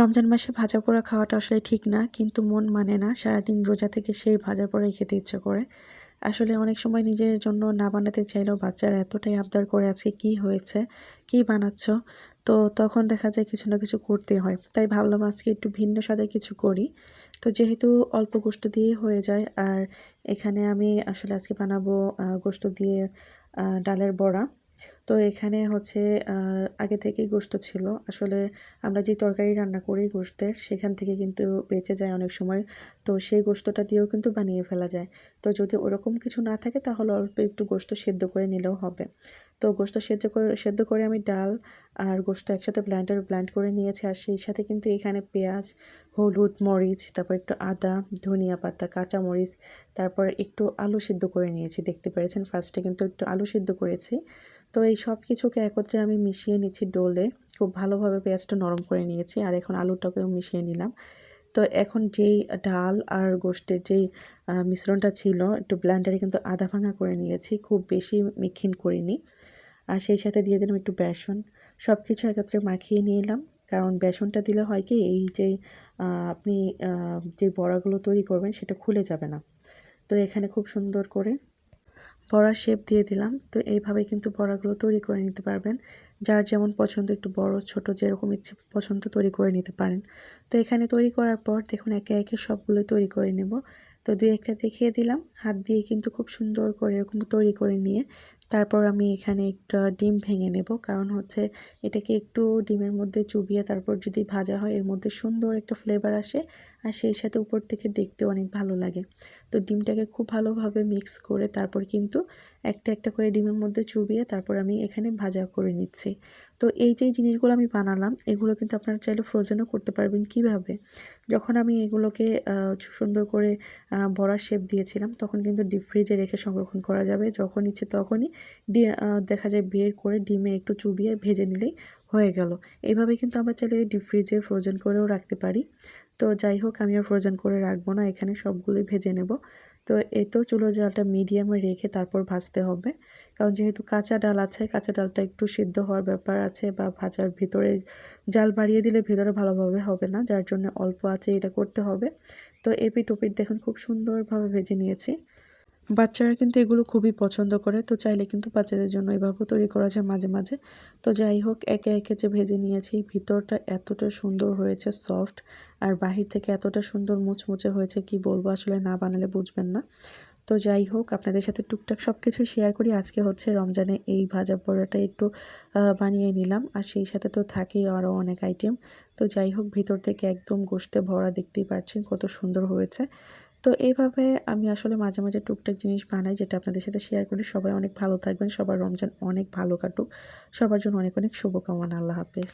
রমজান মাসে ভাজা পোড়া খাওয়াটা আসলে ঠিক না, কিন্তু মন মানে না। সারাদিন রোজা থেকে সেই ভাজা পোড়াই খেতে ইচ্ছা করে। আসলে অনেক সময় নিজের জন্য না বানাতে চাইলেও বাচ্চারা এতটাই আবদার করে আছে কি হয়েছে, কি বানাচ্ছ, তো তখন দেখা যায় কিছু না কিছু করতে হয়। তাই ভাবলাম আজকে একটু ভিন্ন স্বাদের কিছু করি। তো যেহেতু অল্প গোস্ত দিয়ে হয়ে যায়, আর এখানে আমি আসলে আজকে বানাবো গোস্ত দিয়ে ডালের বড়া। তো এখানে হচ্ছে আগে থেকেই গোস্ত ছিল। আসলে আমরা যে তরকারি রান্না করি গোস্তের সেখান থেকে কিন্তু বেঁচে যায় অনেক সময়। তো সেই গোস্তটা দিয়েও কিন্তু বানিয়ে ফেলা যায়। তো যদি ওরকম কিছু না থাকে, তাহলে অল্প একটু গোস্ত সেদ্ধ করে নিলেও হবে। তো গোস্ত সেদ্ধ করে সেদ্ধ করে আমি ডাল আর গোস্ত একসাথে ব্ল্যান্ডার ব্ল্যান্ড করে নিয়েছি। আর সেই সাথে কিন্তু এখানে পেঁয়াজ, হলুদ, মরিচ, তারপর একটু আদা, ধনিয়া পাতা, কাঁচা মরিচ, তারপর একটু আলু সিদ্ধ করে নিয়েছি। দেখতে পেরেছেন? ফার্স্টে কিন্তু একটু আলু সিদ্ধ করেছি। তো এই সব কিছুকে একত্রে আমি মিশিয়ে নিচ্ছি ডোলে। খুব ভালোভাবে পেঁয়াজটা নরম করে নিয়েছি আর এখন আলুটাকেও মিশিয়ে নিলাম। তো এখন যেই ডাল আর গোষ্ঠের যেই মিশ্রণটা ছিল, একটু ব্ল্যান্ডারে কিন্তু আধা ভাঙা করে নিয়েছি, খুব বেশি মিক্ষিন করিনি। আর সেই সাথে দিয়ে দিলাম একটু বেসন। সব কিছু একত্রে মাখিয়ে নিলাম। কারণ বেসনটা দিলে হয় কি, এই যে আপনি যে বড়াগুলো তৈরি করবেন সেটা খুলে যাবে না। তো এখানে খুব সুন্দর করে বড়ার শেপ দিয়ে দিলাম। তো এইভাবে কিন্তু বড়াগুলো তৈরি করে নিতে পারবেন। যার যেমন পছন্দ একটু বড়, ছোট যেরকম ইচ্ছে পছন্দ তৈরি করে নিতে পারেন। তো এখানে তৈরি করার পর দেখুন একে একে সবগুলো তৈরি করে নেব। তো দুই একটা দেখিয়ে দিলাম। হাত দিয়ে কিন্তু খুব সুন্দর করে এরকম তৈরি করে নিয়ে তারপর আমি এখানে একটা ডিম ভেঙে নেব। কারণ হচ্ছে এটাকে একটু ডিমের মধ্যে চুবিয়ে তারপর যদি ভাজা হয়, এর মধ্যে সুন্দর একটা ফ্লেভার আসে আর সেই সাথে উপর থেকে দেখতে অনেক ভালো লাগে। তো ডিমটাকে খুব ভালোভাবে মিক্স করে তারপর কিন্তু একটা একটা করে ডিমের মধ্যে চুবিয়ে তারপর আমি এখানে ভাজা করে নিচ্ছি। তো এই যে জিনিসগুলো আমি বানালাম, এগুলো কিন্তু আপনারা চাইলে ফ্রোজেনও করতে পারবেন। কীভাবে? যখন আমি এগুলোকে সুন্দর করে বড়া শেপ দিয়েছিলাম, তখন কিন্তু ডিপ ফ্রিজে রেখে সংরক্ষণ করা যাবে। যখন ইচ্ছে তখনই দেখা যায় বের করে ডিমে একটু চুবিয়ে ভেজে নিলেই হয়ে গেল। এইভাবে কিন্তু আমরা চাইলে ডিপ ফ্রিজে ফ্রোজেন করেও রাখতে পারি। তো যাই হোক, আমি আর ফ্রোজেন করে রাখব না, এখানে সবগুলোই ভেজে নেব। তো তো চুলোর জালটা মিডিয়ামে রেখে তারপর ভাজতে হবে। কারণ যেহেতু কাঁচা ডাল আছে, কাঁচা ডালটা একটু সিদ্ধ হওয়ার ব্যাপার আছে বা ভাজার ভিতরে জাল বাড়িয়ে দিলে ভেতরে ভালোভাবে হবে না, যার জন্য অল্প আছে এটা করতে হবে। তো এপিট ওপিট দেখুন, খুব সুন্দরভাবে ভেজে নিয়েছি। বাচ্চারা কিন্তু এগুলো খুবই পছন্দ করে, তো চাইলে কিন্তু বাচ্চাদের জন্য এভাবেও তৈরি করা যায় মাঝে মাঝে। তো যাই হোক, একে একে যে ভেজে নিয়েছি, ভিতরটা এতটা সুন্দর হয়েছে সফট আর বাহির থেকে এতটা সুন্দর মুচমুচে হয়েছে, কি বলব আসলে না বানালে বুঝবেন না। তো যাই হোক, আপনাদের সাথে টুকটাক সব কিছু শেয়ার করি। আজকে হচ্ছে রমজানে এই ভাজা পোড়াটা একটু বানিয়ে নিলাম, আর সেই সাথে তো থাকেই আরও অনেক আইটেম তো যাই হোক, ভিতর থেকে একদম গোষ্ঠে ভরা দেখতেই পাচ্ছেন কত সুন্দর হয়েছে। তো এইভাবে আমি আসলে মাঝে মাঝে টুকটাক জিনিস বানাই যেটা আপনাদের সাথে শেয়ার করি। সবাই অনেক ভালো থাকবেন, সবার রমজান অনেক ভালো কাটুক। সবার জন্য অনেক অনেক শুভকামনা। আল্লাহ হাফেজ।